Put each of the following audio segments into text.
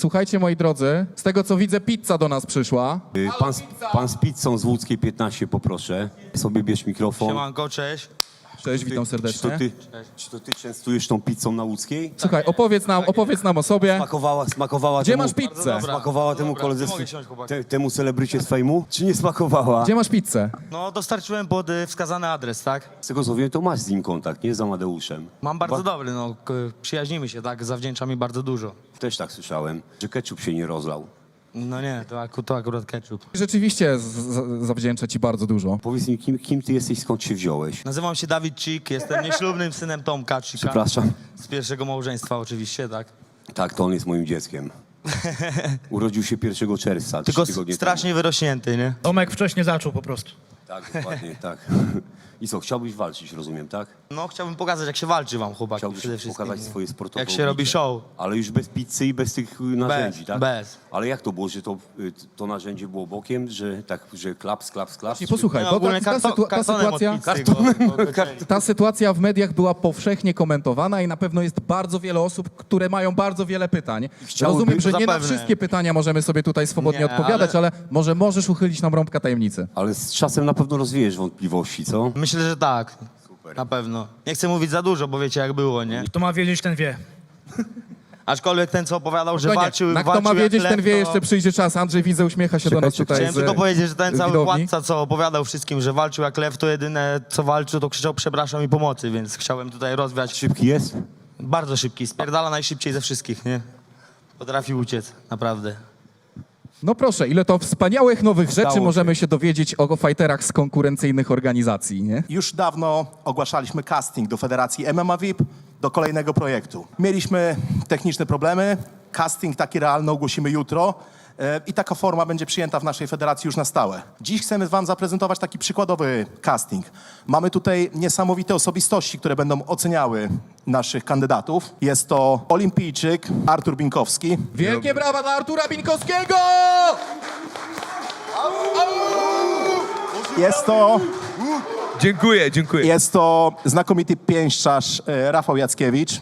słuchajcie moi drodzy, z tego co widzę pizza do nas przyszła. Y, Pan, z- pan z pizzą z Łódzkiej 15 poproszę. Sobie bierz mikrofon. Siemanko, cześć. Cześć, witam Czy to, serdecznie. ty, czy to ty częstujesz tą pizzą na Łódzkiej? Słuchaj, opowiedz nam, opowiedz nam o sobie. Smakowała, smakowała Gdzie temu, masz pizzę? dobra. Smakowała temu Dobra, koledze, to mogę z- siąść, chłopaki. te, temu celebrycie z fejmu? Czy nie smakowała? Gdzie masz pizzę? No, dostarczyłem pod y, wskazany adres, tak? Z tego co wiem, to masz z nim kontakt, nie? Z Amadeuszem. Mam bardzo dobry, no, k- przyjaźnimy się, tak? Zawdzięcza mi bardzo dużo. Też tak słyszałem, że ketchup się nie rozlał. No nie, to, aku- to akurat ketchup. Rzeczywiście z- z- zawdzięczę ci bardzo dużo. Powiedz mi, kim, kim ty jesteś, skąd się wziąłeś? Nazywam się Dawid Cik, jestem nieślubnym synem Tomka Cika. Przepraszam. Z pierwszego małżeństwa oczywiście, tak? Tak, to on jest moim dzieckiem. Urodził się 1 czerwca, Tylko tygodnie s- strasznie wyrośnięty, nie? Tomek wcześniej zaczął po prostu. Tak, dokładnie, tak. I co, chciałbyś walczyć, rozumiem, tak? No, chciałbym pokazać, jak się walczy wam, chłopaki, Chciałbyś przede wszystkim. pokazać swoje sportowe Jak się robi oblicze. show. Ale już bez pizzy i bez tych y, narzędzi, tak? bez. Ale jak to było, że to, y, to narzędzie było bokiem, że tak, że klaps, klaps, klaps? I posłuchaj, No, bo ogólnie ta, ta, karto- sytu- ta kartonem od sytuacja... pizzy go- go wycięli. Ta sytuacja w mediach była powszechnie komentowana i na pewno jest bardzo wiele osób, które mają bardzo wiele pytań. chciałyby- Rozumiem, że nie na Zapewne. wszystkie pytania możemy sobie tutaj swobodnie Nie, odpowiadać, ale... może możesz uchylić nam rąbka tajemnicy. Ale z czasem na pewno rozwiejesz wątpliwości, co? Myślę, że tak. Na pewno. Nie chcę mówić za dużo, bo wiecie jak było, nie? Kto ma wiedzieć, ten wie. Aczkolwiek ten, co opowiadał, że Spokojnie. walczył, Na kto walczył ma jak wiedzieć, lew, ten wie, to- jeszcze przyjdzie czas. Andrzej widzę, uśmiecha się do nas tutaj Chciałem z, tylko powiedzieć, że ten cały widowni. władca, co opowiadał wszystkim, że walczył jak lew, to jedyne, co walczył, to krzyczał przepraszam i pomocy, więc chciałem tutaj rozwiać. Szybki jest? Bardzo szybki, spierdala najszybciej ze wszystkich, nie? Potrafi uciec, naprawdę. No proszę, ile to wspaniałych nowych rzeczy się. możemy się dowiedzieć o fighterach z konkurencyjnych organizacji, nie? Już dawno ogłaszaliśmy casting do Federacji MMA VIP do kolejnego projektu. Mieliśmy techniczne problemy, casting taki realny ogłosimy jutro i taka forma będzie przyjęta w naszej federacji już na stałe. Dziś chcemy wam zaprezentować taki przykładowy casting. Mamy tutaj niesamowite osobistości, które będą oceniały naszych kandydatów. Jest to olimpijczyk Artur Binkowski, Wielkie brawa dla Artura Binkowskiego! jest to, Dziękuję, dziękuję. jest to znakomity pięściarz e, Rafał Jackiewicz.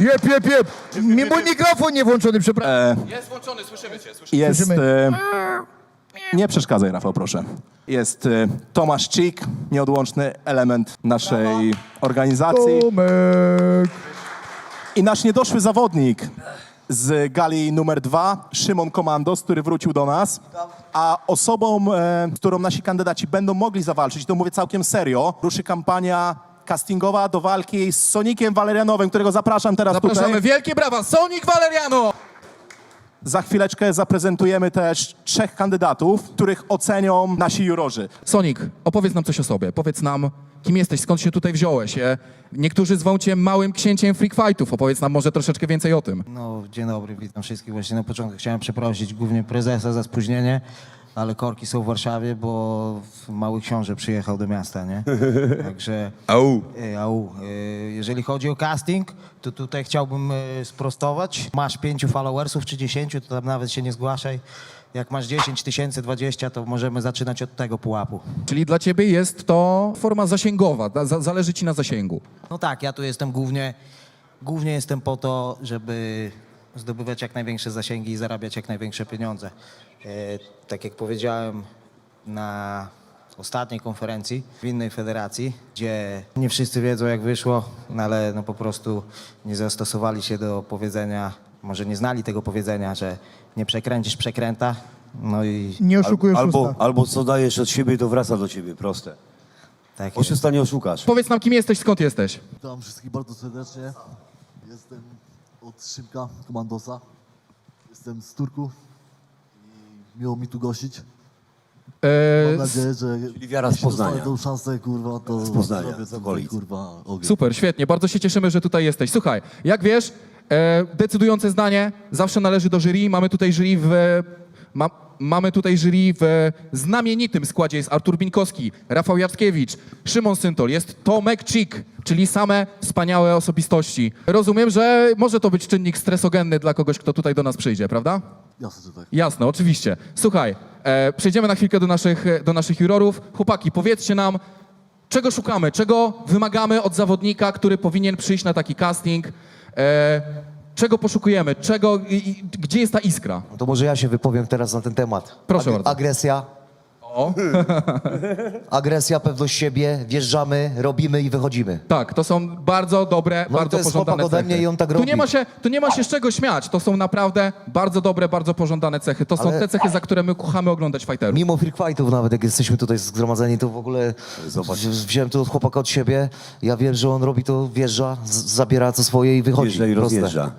Jep, jep, jep. Mi mój mikrofon nie włączony, przepraszam. Jest włączony, słyszymy cię. Jest. Słyszymy. E, nie przeszkadzaj, Rafał, proszę. Jest e, Tomasz Cik, nieodłączny element naszej organizacji. Tomek. I nasz niedoszły zawodnik z gali numer dwa, Szymon Komandos, który wrócił do nas. A osobą, e, z którą nasi kandydaci będą mogli zawalczyć, to mówię całkiem serio, ruszy kampania castingowa do walki z Sonikiem Walerianowym, którego zapraszam teraz Zapraszamy, tutaj. wielkie brawa, Sonic Valeriano! Za chwileczkę zaprezentujemy też trzech kandydatów, których ocenią nasi jurorzy. Sonic, opowiedz nam coś o sobie. Powiedz nam, kim jesteś, skąd się tutaj wziąłeś. E, Niektórzy zwą cię małym księciem freak fightów. Opowiedz nam może troszeczkę więcej o tym. No, dzień dobry, witam wszystkich. Właśnie na początku chciałem przeprosić głównie prezesa za spóźnienie, ale korki są w Warszawie, bo mały książę przyjechał do miasta, nie? Także... Au. E, Au. E, Jeżeli chodzi o casting, to tutaj chciałbym e, sprostować. Masz pięciu followersów czy dziesięciu, to tam nawet się nie zgłaszaj. Jak masz 10 tysięcy, 20, to możemy zaczynać od tego pułapu. Czyli dla ciebie jest to forma zasięgowa, da- za- zależy ci na zasięgu. No tak, ja tu jestem głównie, głównie jestem po to, żeby zdobywać jak największe zasięgi i zarabiać jak największe pieniądze. E, tak jak powiedziałem na ostatniej konferencji w innej federacji, gdzie nie wszyscy wiedzą jak wyszło, no ale no po prostu nie zastosowali się do powiedzenia, może nie znali tego powiedzenia, że nie przekręcisz przekręta, no i Nie oszukujesz Albo, usta. albo co dajesz od siebie, to wraca do ciebie, proste. tak Oszusta nie oszukasz. Powiedz nam, kim jesteś, skąd jesteś. Witam wszystkich bardzo serdecznie. Jestem od Szymka, Komandosa. Jestem z Turku i miło mi tu gościć. E, Mam nadzieję, że Czyli wiara z jeśli dostanę Poznania. tą szansę, kurwa, to Z Poznania, zrobię z okolic. kurwa, ogień. super, świetnie, bardzo się cieszymy, że tutaj jesteś. Słuchaj, jak wiesz, e, decydujące zdanie zawsze należy do jury. Mamy tutaj jury w... Ma, mamy tutaj jury w znamienitym składzie. Jest Artur Binkowski, Rafał Jackiewicz, Szymon Syntol, jest Tomek Cik, czyli same wspaniałe osobistości. Rozumiem, że może to być czynnik stresogenny dla kogoś, kto tutaj do nas przyjdzie, prawda? Jasne, że tak. Jasne, oczywiście. Słuchaj, e, przejdziemy na chwilkę do naszych, do naszych jurorów. Chłopaki, powiedzcie nam, czego szukamy, czego wymagamy od zawodnika, który powinien przyjść na taki casting. E, Czego poszukujemy? Czego, i, i, gdzie jest ta iskra? To może ja się wypowiem teraz na ten temat. Proszę bardzo. Agresja. O, Agresja, pewność siebie, wjeżdżamy, robimy i wychodzimy. tak, to są bardzo dobre, No i bardzo to jest pożądane chłopak ode cechy. mnie i on tak tu, nie ma się, tu nie ma się z czego śmiać. To są naprawdę bardzo dobre, bardzo pożądane cechy. To są Ale- te cechy, za które my kochamy oglądać fighterów. Mimo freak fightów nawet, jak jesteśmy tutaj zgromadzeni, to w ogóle Zobacz. wzi- wziąłem to od chłopaka od siebie. Ja wiem, że on robi to, wjeżdża, z- zabiera co swoje i wychodzi. Wjeżdża i Proste. rozjeżdża.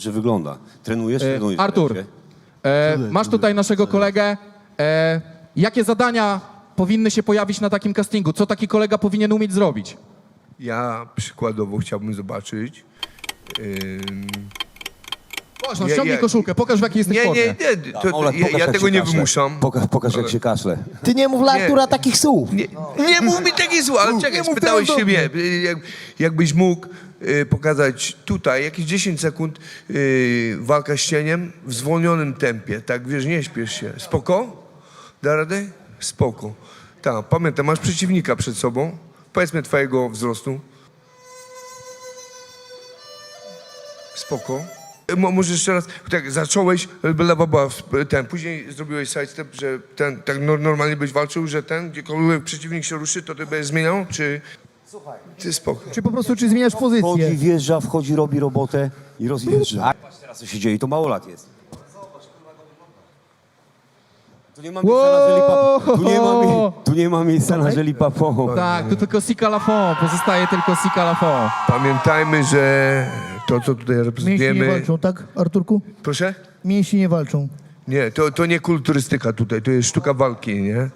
Dobrze wygląda. Trenujesz? E, Trenujesz. Artur, e, masz tutaj naszego kolegę. E, jakie zadania powinny się pojawić na takim castingu? Co taki kolega powinien umieć zrobić? Ja przykładowo chciałbym zobaczyć. ym, no, Ja- ściągnij ja- koszulkę, pokaż w jakiej jesteś Nie, formie. nie, nie, to, Ola, ja, pokaż, ja jak tego się nie kaszle. wymuszam. Pokaż, pokaż jak się kaszle. Ty nie mów dla Artura takich słów. Nie, nie mów mi takich słów, ale czekaj, spytałeś się mnie, y, jak, jakbyś mógł pokazać tutaj jakieś 10 sekund y, walka z cieniem w zwolnionym tempie, tak wiesz, nie śpiesz się. Spoko? Da radę? Spoko. Tak, pamiętaj, masz przeciwnika przed sobą, powiedzmy twojego wzrostu. Spoko. Mo, może jeszcze raz, tak, zacząłeś, lewa była ten, później zrobiłeś sidestep, że ten, tak no- normalnie byś walczył, że ten, gdziekolwiek przeciwnik się ruszy, to ty będziesz zmieniał, czy... Słuchaj. Ty spoko. Czy po prostu, czy zmieniasz Wchodzi, pozycję? wjeżdża, wchodzi, robi robotę i rozjeżdża. Patrz teraz co się dzieje, to mało lat jest. Tu nie ma miejsca na. Tu nie ma, mi- tu nie ma miejsca na żelipapo. Tak, tu tylko Sika Lafon, pozostaje tylko Sika Lafon. Pamiętajmy, że to, co tutaj Mięsi nie reprezentujemy... walczą, tak, Arturku? Proszę? Mięsi nie walczą. Nie, to, to nie kulturystyka tutaj, to jest sztuka walki, nie?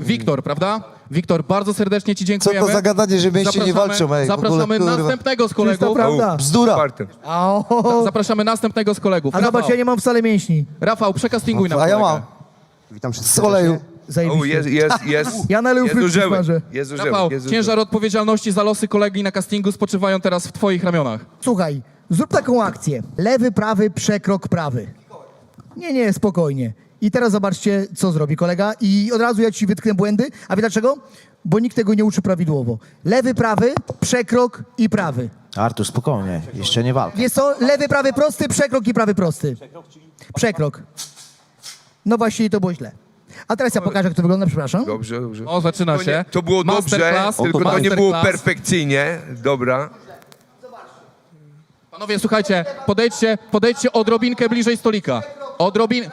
Wiktor, prawda? Wiktor, bardzo serdecznie Ci Co dziękujemy. to za gadanie, że mięśnie nie walczą, ej, w ogóle, Zapraszamy kurwa. następnego z Czysta kolegów. prawda. Bzdura. A, o, Zapraszamy następnego z kolegów. a Rafał, zobacz, ja nie mam wcale mięśni. Rafał przekastinguj nam A ja kolegę. mam. Witam wszystkich Z oleju. O, Zajebiście. jest, jest, jest. Ja jest frytki Rafał, jest ciężar odpowiedzialności za losy kolegi na castingu spoczywają teraz w Twoich ramionach. Słuchaj, zrób taką akcję. Lewy, prawy, przekrok prawy. Nie, nie, spokojnie. I teraz zobaczcie, co zrobi kolega. I od razu ja ci wytknę błędy. A wie dlaczego? Bo nikt tego nie uczy prawidłowo. Lewy, prawy, przekrok i prawy. Artur, spokojnie, jeszcze nie walka. Jest to lewy, prawy, prosty, przekrok i prawy, prosty. Przekrok. No właśnie, to było źle. A teraz ja pokażę, jak to wygląda, przepraszam. Dobrze, dobrze. O, zaczyna To, się. nie, to było dobrze, Masterclass, tylko to nie było masterclass. perfekcyjnie. Dobra. Panowie, słuchajcie, podejdźcie, podejdźcie odrobinkę bliżej stolika. Odrobin...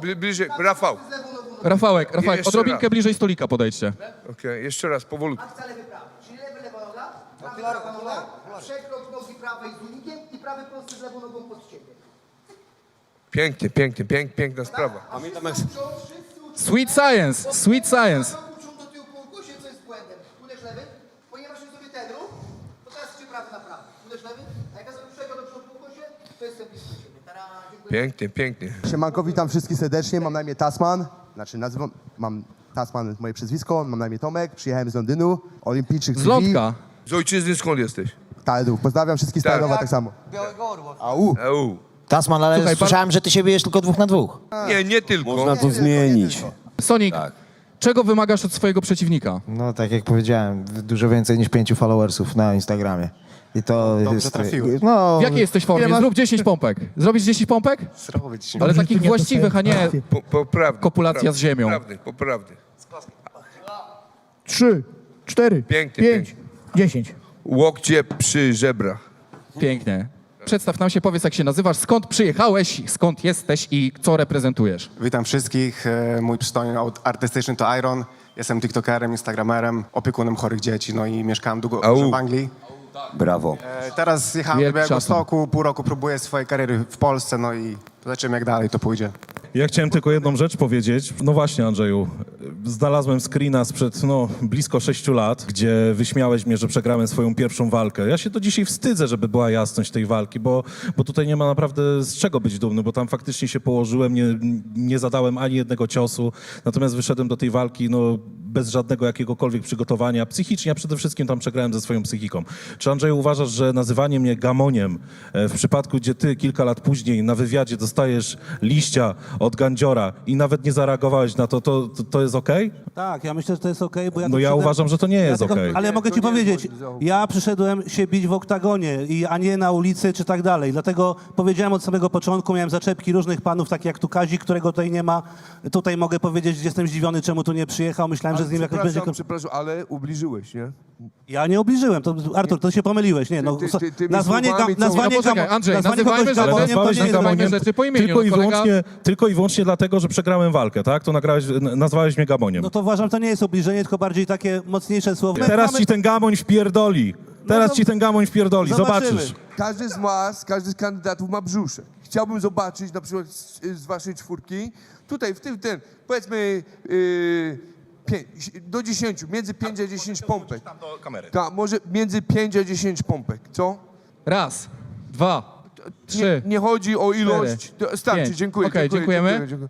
Bli, bliżej. Rafał. Rafałek, Rafałek, Jeszcze odrobinkę raz. bliżej stolika podejdźcie. Okej, jeszcze raz, powolutku. Czyli lewy, lewa noga, prawy, prawa noga, przekrok nogi prawej z unikiem i prawy prosty z lewą nogą pod ciebie. Pięknie, pięknie, pięk, piękna sprawa. Pamiętam jak... Sweet science, sweet science. Uczą do tyłu po ukłosie, co jest błędem. Uderz lewy, ponieważ jest sobie ten ruch, to teraz prawy na prawy. Uderz lewy, a jak ja zrobię do przodu po ukłosie, to jestem blisko ciebie. Tara, dziękuję. Pięknie, pięknie. Siemanko, witam wszystkich serdecznie. Mam na imię Tasman. Znaczy, nazywam, mam Tasman moje przezwisko, mam na imię Tomek. Przyjechałem z Londynu. Olimpijczyk Z TV. Lądka. Z ojczyzny skąd jesteś? Taledów. Pozdrawiam wszystkich z Tak. Taledowa tak samo. Au. EU. Tasman, ale Słuchaj, słyszałem, że ty się bijesz tylko dwóch na dwóch. Nie, nie tylko. Można to zmienić. Sonic, Tak. Czego wymagasz od swojego przeciwnika? No tak jak powiedziałem, dużo więcej niż pięciu followersów na Instagramie. I to jest... trafiłeś. No, W jakiej jesteś formie? masz? Zrób 10 pompek. Zrobisz 10 pompek? Ale Dobrze, takich ty nie właściwych, a nie... dostajesz. Po, poprawny. Kopulacja z ziemią. Poprawny, poprawny. Trzy, cztery, Pięknie, pięć, dziesięć. Łokcie przy żebrach. Pięknie. Przedstaw nam się, powiedz jak się nazywasz, skąd przyjechałeś, skąd jesteś i co reprezentujesz. Witam wszystkich. E, Mój przystojny aut- artystyczny to Iron. Jestem tiktokerem, instagramerem, opiekunem chorych dzieci, no i mieszkałem długo Au. w Anglii. Brawo. E, Teraz jechałem Wielki do Białego szacun. Stoku, pół roku próbuję swojej kariery w Polsce, no i zobaczymy jak dalej to pójdzie. Ja chciałem tylko jedną rzecz powiedzieć. No właśnie, Andrzeju, znalazłem screena sprzed no, blisko sześciu lat, gdzie wyśmiałeś mnie, że przegrałem swoją pierwszą walkę. Ja się do dzisiaj wstydzę, żeby była jasność tej walki, bo, bo tutaj nie ma naprawdę z czego być dumny, bo tam faktycznie się położyłem, nie, nie zadałem ani jednego ciosu, natomiast wyszedłem do tej walki no, bez żadnego jakiegokolwiek przygotowania. Psychicznie, a przede wszystkim tam przegrałem ze swoją psychiką. Czy Andrzeju uważasz, że nazywanie mnie gamoniem e, w przypadku, gdzie ty kilka lat później na wywiadzie dostajesz liścia od gandziora i nawet nie zareagowałeś na to, to, to, to jest okej? Tak, ja myślę, że to jest okej, bo ja... No ja przyszedłem- uważam, że to nie jest tylko- okej. Ale ja mogę ci powiedzieć, ja przyszedłem się bić w oktagonie, i, a nie na ulicy czy tak dalej. Dlatego powiedziałem od samego początku, miałem zaczepki różnych panów, takich jak tu Kazik, którego tutaj nie ma. Tutaj mogę powiedzieć, że jestem zdziwiony, czemu tu nie przyjechał. Myślałem, że z nim jakoś będzie... Przepraszam, ale ubliżyłeś, nie? Ja nie obliżyłem, to, Artur, to się pomyliłeś. Nie, no, Ty- ty- ty- tymi nazwanie, słowami, ga, co- nazwanie, No poczekaj, gamo- Andrzej, nazwanie nazywajmy kogoś rzeczy, gamoniem, to nie jest nazywajmy gamoniem rzeczy po imieniu, tylko, i no, kolega- wyłącznie, tylko i wyłącznie dlatego, że przegrałem walkę, tak? To nagrałeś, n- nazwałeś mnie gamoniem. No to uważam, to nie jest obliżenie, tylko bardziej takie mocniejsze słowo. My Teraz mamy- ci ten gamoń wpierdoli. Teraz to- ci ten gamoń wpierdoli, Zobaczymy. zobaczysz. Każdy z was, każdy z kandydatów ma brzuszek. Chciałbym zobaczyć na przykład z, z waszej czwórki, tutaj w tym, ten, powiedzmy yy, pię- do 10, między 5 a 10 pompek. Tam do kamery. Tak, może między 5 a 10 pompek, co? Raz, dwa, trzy. Nie, nie chodzi o ilość. To Starczy, pięć. dziękuję. Okej, dziękujemy. dziękuję, dziękuję.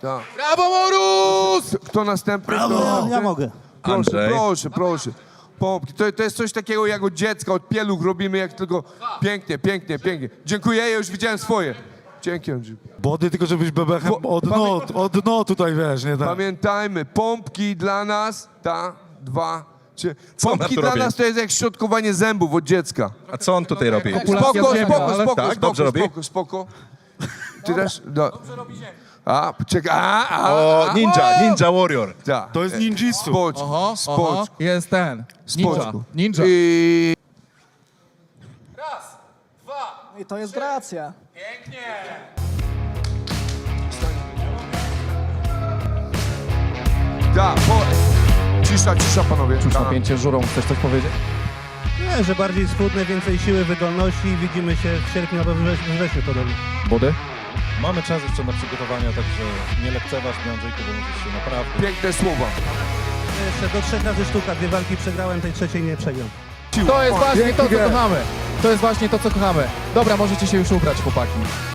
Tak. Brawo, Morus! Kto następny? Kto? ja mogę. Proszę, Andrzej. proszę, proszę. Pompki. To, to jest coś takiego jak od dziecka, od pieluch robimy, jak tylko pięknie, pięknie, pięknie. Dziękuję, ja już widziałem swoje. Dzięki, Andrzej. Body, tylko żebyś bebechem od dno, od dno tutaj, wiesz, nie tak. Pamiętajmy, pompki dla nas, ta, dwa, trzy. Co Pompki tu dla robi? nas to jest jak szczotkowanie zębów od dziecka. A co on tutaj robi? Spoko, ziemia, spoko, ale- spoko, Tak, spoko, dobrze robi? spoko, spoko. Ty też? No. A, czekaj, a, a, O, a, ninja, ninja warrior. Tak. To jest ninjitsu. Spocz, Oho, jest ten. Ninja, spoczku. ninja. I... I to jest gracja. Tak, po... Cisza, cisza, panowie. Czuć napięcie żurą, chcesz coś powiedzieć? Nie, że bardziej schudnę, więcej siły, wydolności i widzimy się w sierpniu albo we wrześniu, we wrześniu podobnie. Body? Mamy czas jeszcze na przygotowania, także nie lekceważ mnie, Andrzejku, bo możesz się naprawdę... Piękne słowa. Jeszcze do trzech razy sztuka, dwie walki przegrałem, tej trzeciej nie przegram. To jest właśnie to, co Pięknie. kochamy. To jest właśnie to, co kochamy. Dobra, możecie się już ubrać, chłopaki.